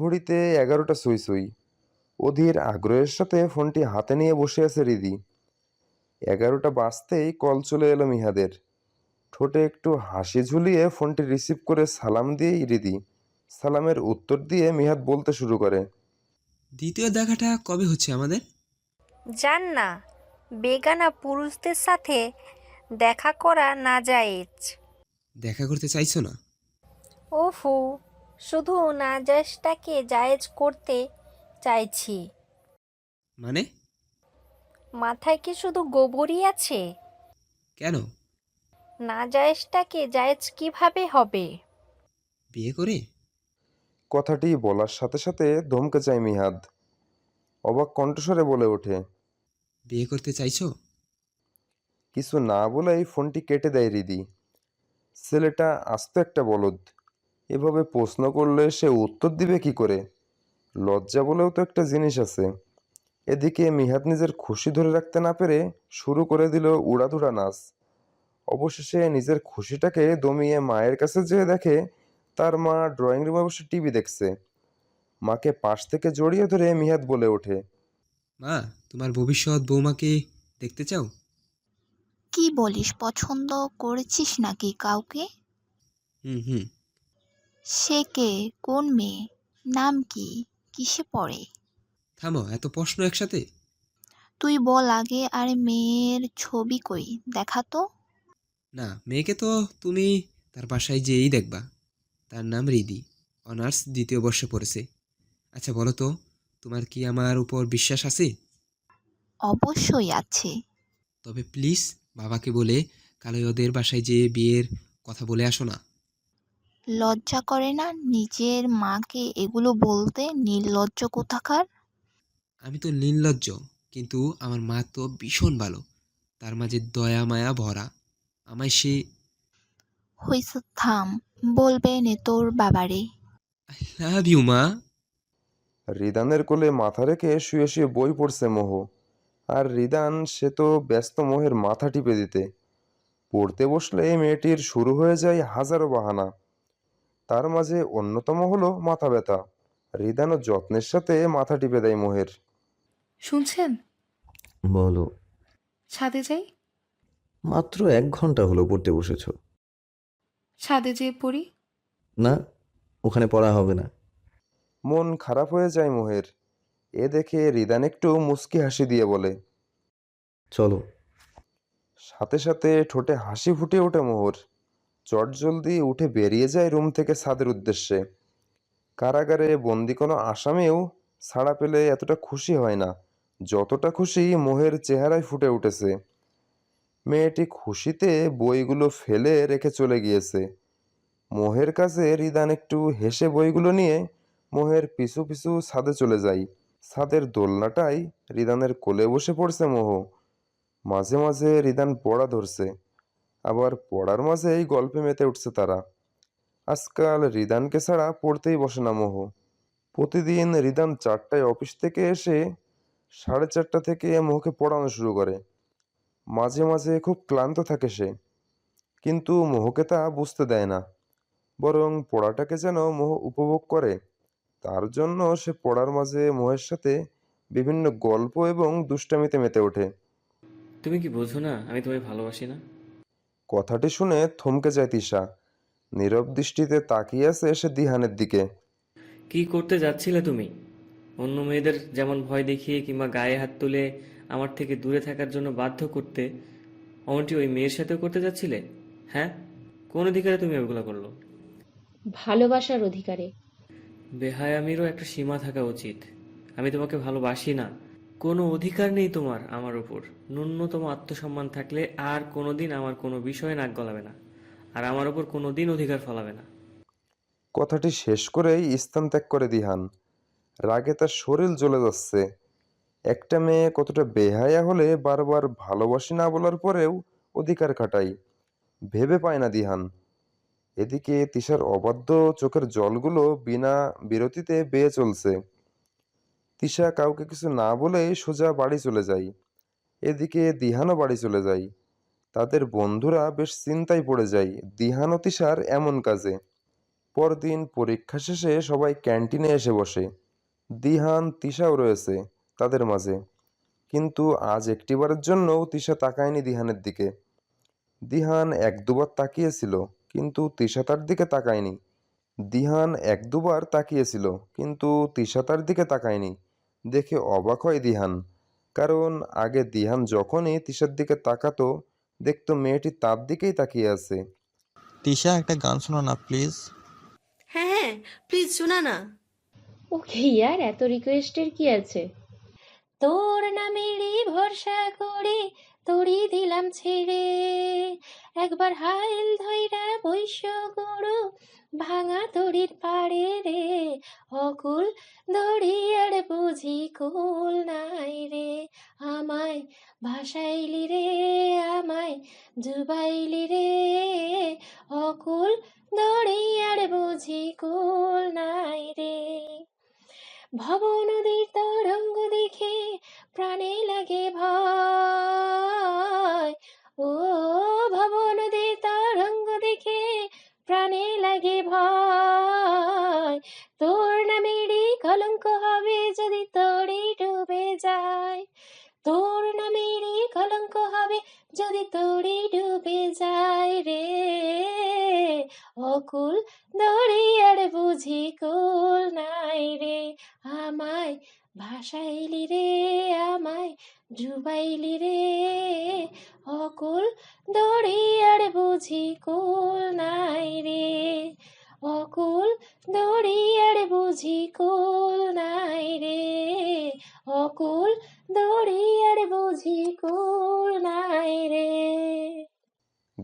ঘড়িতে এগারোটা সুই সুই। অধীর আগ্রহের সাথে ফোনটি হাতে নিয়ে বসে আছে রিদি। এগারোটা বাজতেই কল চলে এলো মিহাদের। ঠোঁটে একটু হাসি ঝুলিয়ে ফোনটি রিসিভ করে সালাম দিয়েই রিদি। সালামের উত্তর দিয়ে মিহাদ বলতে শুরু করে দ্বিতীয় দেখাটা কবে হচ্ছে আমাদের? জান না বেগানা পুরুষদের সাথে দেখা করা না যায় দেখা করতে চাইছো না? ওফু শুধু নাজাজটাকে জায়েজ করতে চাইছি। মানে? মাথায় কি শুধু গোবরই আছে? কেন? নাজায়েজটাকে জায়েজ কীভাবে হবে? বিয়ে করে? কথাটি বলার সাথে সাথে ধমকে যায় মিহাদ। অবাক কণ্ঠস্বরে বলে ওঠে বিয়ে করতে চাইছো? কিছু না বলেই ফোনটি কেটে দেয় রিদি। ছেলেটা আস্ত একটা বলদ। এভাবে প্রশ্ন করলে সে উত্তর দিবে কি করে? লজ্জা বলেও তো একটা জিনিস আছে। এদিকে মিহাদ নিজের খুশি ধরে রাখতে না পেরে শুরু করে দিল উড়াধুরা নাচ। অবশেষে নিজের খুশিটাকে দমিয়ে মায়ের কাছে যেয়ে দেখে তার মা ড্রয়িং রুমে বসে টিভি দেখছে। মাকে পাশ থেকে জড়িয়ে ধরে মিহাদ বলে ওঠে মা তোমার ভবিষ্যৎ বৌমাকে দেখতে চাও? কি বলিস পছন্দ করেছিস নাকি কাউকে? হুম হুম সে কে? কোন মেয়ে? নাম কি? কিসে পড়ে? থামো এত প্রশ্ন একসাথে। তুই বল আগে আর মেয়ের ছবি কই? দেখা তো। না মেয়েকে তো তুমি তার বাসায় যেয়েই দেখবা। তার নাম রিদি অনার্স দ্বিতীয় বর্ষে পড়েছে। আচ্ছা বলো তো তোমার কি আমার উপর বিশ্বাস আছে? অবশ্যই আছে। তবে প্লিজ বাবাকে বলে কালো ওদের বাসায় যেয়ে বিয়ের কথা বলে আসো না। লজ্জা করে না নিজের মাকে এগুলো বলতে নির্লজ্জ কোথাকার? আমি তো নির্লজ্জ কিন্তু আমার মা তো ভীষণ ভালো। তার মাঝে দয়া মায়া ভরা। আমায় সে হইছে থাম বলবে নে তোর বাবারে। আই লাভ ইউ মা। রিদানের কোলে মাথা রেখে শুয়ে শুয়ে বই পড়ছে মোহ। আর রিদান সে তো ব্যস্ত মোহের মাথা টিপে দিতে। পড়তে বসলে মেয়েটির শুরু হয়ে যায় হাজারো বাহানা। তার মাঝে অন্যতম হলো মাথা ব্যথা। রিদানও যত্নের সাথে মাথা টিপে দেয় মোহের। শুনছেন? বলো। ছাদে যাই? মাত্র এক ঘণ্টা হলো পড়তে বসেছ। ছাদে যেয়ে পড়ি? না ওখানে পড়া হবে না। মন খারাপ হয়ে যায় মোহের। এ দেখে রিদান একটু মুচকি হাসি দিয়ে বলে চলো। সাথে সাথে ঠোঁটে হাসি ফুটে ওঠে মোহর। চট জলদি উঠে বেরিয়ে যায় রুম থেকে সাদের উদ্দেশ্যে। কারাগারে বন্দি কোনো আসামেও ছাড়া পেলে এতটা খুশি হয় না, যতটা খুশি মোহের চেহারায় ফুটে উঠেছে। মেয়েটি খুশিতে বইগুলো ফেলে রেখে চলে গিয়েছে। মোহের কাছে রিদান একটু হেসে বইগুলো নিয়ে মোহের পিছু পিছু ছাদে চলে যায়। ছাদের দোলনাটাই রিদানের কোলে বসে পড়ছে মোহ। মাঝে মাঝে রিদান পড়া ধরছে। আবার পড়ার মাঝে এই গল্পে মেতে উঠছে তারা। আজকাল রিদানকে ছাড়া পড়তেই বসে না মোহ। প্রতিদিন রিদান চারটায় অফিস থেকে এসে সাড়ে চারটা থেকে মোহকে পড়ানো শুরু করে। মাঝে মাঝে খুব ক্লান্ত থাকে সে। কিন্তু মোহকে তা বুঝতে দেয় না। বরং পড়াটাকে যেন মোহ উপভোগ করে, তার জন্য সে পড়ার মাঝে মোহের সাথে বিভিন্ন গল্প এবং দুষ্টামিতে মেতে ওঠে। তুমি কি বোঝো না আমি তোমায় ভালোবাসি না? কথাটি শুনে থমকে যায় তিশা। নীরব দৃষ্টিতে তাকিয়ে আছে সে দিহানের দিকে। কি করতে যাচ্ছিলে তুমি? অন্য মেয়েদের যেমন ভয় দেখিয়ে কিংবা গায়ে হাত তুলে আমার থেকে দূরে থাকার জন্য বাধ্য করতে অমনটি ওই মেয়ের সাথেও করতে যাচ্ছিলে? হ্যাঁ? কোন অধিকারে তুমি ওগুলো করল? ভালোবাসার অধিকারে। বেহায়ামিরও একটা সীমা থাকা উচিত। আমি তোমাকে ভালোবাসি না। কোনো অধিকার নেই তোমার আমার উপর। ন্যূনতম আত্মসম্মান থাকলে আর কোনোদিন আমার কোনো বিষয়ে নাক গলাবে না, আর আমার উপর কোনোদিন অধিকার ফলাবে না। কথাটি শেষ করেই স্থান ত্যাগ করে দিহান। রাগে তার শরীর জ্বলে যাচ্ছে। একটা মেয়ে কতটা বেহায়া হলে বারবার ভালোবাসি না বলার পরেও অধিকার খাটাই। ভেবে পায় না দিহান। এদিকে তিশার অবাধ্য চোখের জলগুলো বিনা বিরতিতে বেয়ে চলছে। তিশা কাউকে কিছু না বলেই সোজা বাড়ি চলে যায় এদিকে দিহানও বাড়ি চলে যায় তাদের বন্ধুরা বেশ চিন্তায় পড়ে যায় দিহান ও তিশার এমন কাজে। পরদিন পরীক্ষা শেষে সবাই ক্যান্টিনে এসে বসে। দিহান, তিশাও রয়েছে তাদের মাঝে। কিন্তু আজ একটিবারের জন্যও তিশা তাকায়নি দিহানের দিকে। দিহান এক দুবার তাকিয়েছিল, কিন্তু তিশা তার দিকে তাকায়নি। দিহান এক দুবার তাকিয়েছিল, কিন্তু তিশা তার দিকে তাকায়নি। দেখে অবাক হয় দিহান। কারণ আগে দিহান যখনই তিশার দিকে তাকাতো দেখতো মেয়েটি তার দিকেই তাকিয়ে আছে। তিশা একটা গান শোনা না প্লিজ হ্যাঁ হ্যাঁ প্লিজ শোনা না। ওকে ইয়ার এত রিকোয়েস্টের কি আছে? তোর নামেরই ভরসা করে তোরই দিলাম ছেড়ে। একবার হাইল ধইরা বৈশ্য গরু ভাঙা তরির পাড়ে রে। অকুল দড়িয়ার বুঝি কুল নাই রে। আমায় ভাসাইলি রে, আমায় ডুবাইলি রে। অকুল দড়িয়ার বুঝি কুল নাই রে। ভব নদীর তরঙ্গ দেখে প্রাণে লাগে ভয়। ও ভব নদীর তরঙ্গ দেখে প্রাণে লাগে ভয়। তোর নামেরই কলঙ্ক হবে যদি তোরই ডুবে যায়। তোর নামেরই কলঙ্ক হবে যদি তোরই ডুবে যায় রে। অকুল দড়িয়ার বুঝি কুল নাই রে। আমায় ভাসাইলি রে, আমায় ডুবাইলি রে। অকুল দড়িয়ার বুঝি কুল নাই রে। অকুল দড়িয়ার বুঝি কুল নাই রে। অকুল দড়িয়ার বুঝি কুল নাই রে।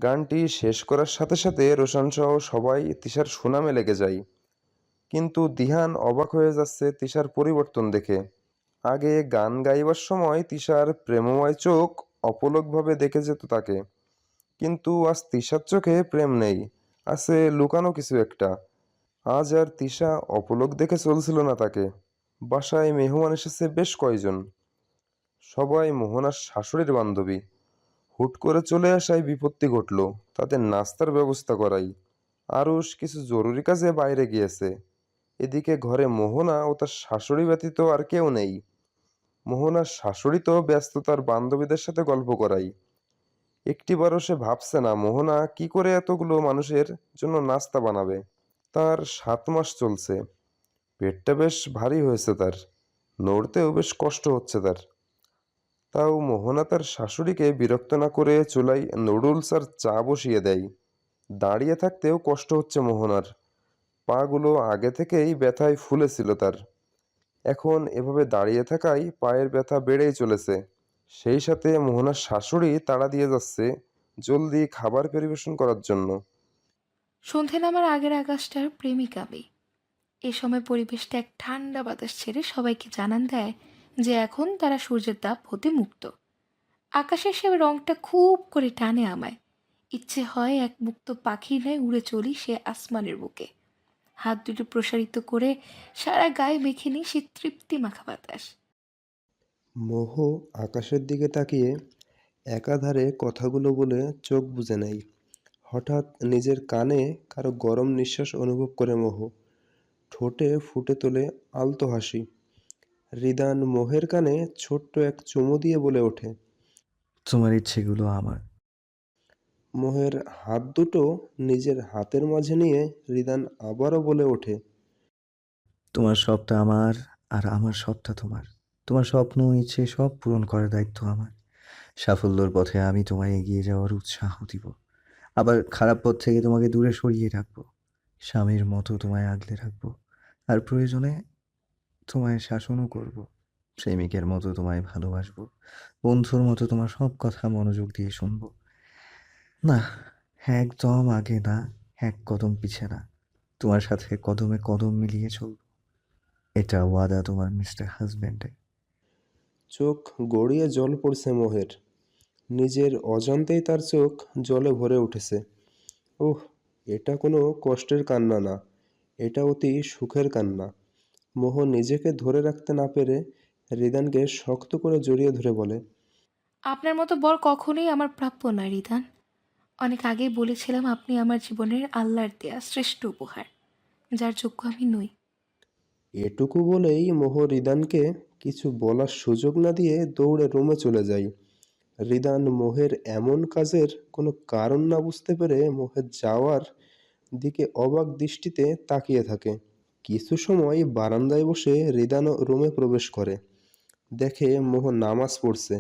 গানটি শেষ করার সাথে সাথে রোশন সহ সবাই তিশার সুনামে লেগে যায়। কিন্তু দিহান অবাক হয়ে যাচ্ছে তিশার পরিবর্তন দেখে। আগে গান গাইবার সময় তিশার প্রেমময় চোখ অপলকভাবে দেখে যেত তাকে। কিন্তু আজ তিশার চোখে প্রেম নেই, আছে লুকানো কিছু একটা। আজ আর তিশা অপলক দেখে চলছিল না তাকে। বাসায় মেহমান এসেছে বেশ কয়জন। সবাই মোহনার শাশুড়ির বান্ধবী। হুট করে চলে আসায় বিপত্তি ঘটল, তাদের নাস্তার ব্যবস্থা করাই। আরুষ কিছু জরুরি কাজে বাইরে গিয়েছে। এদিকে ঘরে মোহনা ও তার শাশুড়ি ব্যতীত আর কেউ নেই। মোহনার শাশুড়ি তো ব্যস্ত, তার বান্ধবীদের সাথে গল্প করাই। একটিবারও সে ভাবছে না, মোহনা, কি করে এতগুলো মানুষের জন্য নাস্তা বানাবে? তার সাত মাস চলছে। পেটটা বেশ ভারী হয়েছে তার, নড়তেও বেশ কষ্ট হচ্ছে তার। তাও মোহনা তার শাশুড়িকে বিরক্ত না করে চুলায় নুডলস আর চা বসিয়ে দেয়। দাঁড়িয়ে থাকতেও কষ্ট হচ্ছে মোহনার। পাগুলো আগে থেকেই ব্যথায় ফুলেছিল তার। এখন এভাবে দাঁড়িয়ে থাকায় পায়ের ব্যথা বেড়েই চলেছে। সেই সাথে মোহনার শাশুড়ি তাড়া দিয়ে যাচ্ছে জলদি খাবার পরিবেশন করার জন্য। সন্ধে নামার আগের আকাশটার প্রেমিক আমি এ সময় পরিবেশটা এক ঠান্ডা বাতাস ছেড়ে সবাইকে জানান দেয় যে এখন তারা সূর্যের তাপ হতে মুক্ত। আকাশের সে রংটা খুব করে টানে আমায়। ইচ্ছে হয় এক মুক্ত পাখির ন্যায় উড়ে চলি সে আসমানের বুকে। হাত দুটো প্রসারিত করে সারা গায়ে মেখে নিই সে তৃপ্তি মাখা বাতাস। মোহ আকাশের দিকে তাকিয়ে একাধারে কথাগুলো বলে চোখ বুজে নেয় হঠাৎ নিজের কানে কারও গরম নিঃশ্বাস অনুভব করে মোহ। ঠোঁটে ফুটে তোলে আলতো হাসি। হৃদান মোহের কানে ছোট্ট এক চুমু দিয়ে বলে ওঠে তোমার ইচ্ছেগুলো আমার। মোহের হাত দুটো নিজের হাতের মাঝে নিয়ে রিদান আবারও বলে ওঠে, তোমার সবটা আমার আর আমার সবটা তোমার। তোমার স্বপ্ন, ইচ্ছে সব পূরণ করার দায়িত্ব আমার। সাফল্যর পথে আমি তোমায় এগিয়ে যাওয়ার উৎসাহ দিব। আবার খারাপ পথ থেকে তোমাকে দূরে সরিয়ে রাখব। স্বামীর মতো তোমায় আগলে রাখব। আর প্রয়োজনে তোমায় শাসনও করব। প্রেমিকের মতো তোমায় ভালোবাসবো। বন্ধুর মতো তোমার সব কথা মনোযোগ দিয়ে শুনব। না একদম আগে না এক কদম পিছে না। তোমার সাথে কদমে কদম মিলিয়ে চলবো। এটা ওয়াদা তোমার মিস্টার হাজব্যান্ডে চোখ গড়িয়ে জল পড়ছে মোহের। নিজের অজান্তেই তার চোখ জলে ভরে উঠেছে। ওহ এটা কোনো কষ্টের কান্না না। এটা অতি সুখের কান্না। মোহ নিজেকে ধরে রাখতে না পেরে হৃদানকে শক্ত করে জড়িয়ে ধরে বলে আপনার মতো বর কখনোই আমার প্রাপ্য না রিদান। অনেক আগেই বলেছিলাম, আপনি আমার জীবনের আল্লাহর দেয়া শ্রেষ্ঠ উপহার, যার যোগ্য আমি নই। এটুকু বলেই মোহ রিদানকে কিছু বলার সুযোগ না দিয়ে দৌড়ে রুমে চলে যায় রিদান মোহের এমন কাজের কোনো কারণ না বুঝতে পেরে মোহের যাওয়ার দিকে অবাক দৃষ্টিতে তাকিয়ে থাকে। কিছু সময় বারান্দায় বসে রিদানও রুমে প্রবেশ করে। দেখে মোহ নামাজ পড়ছে।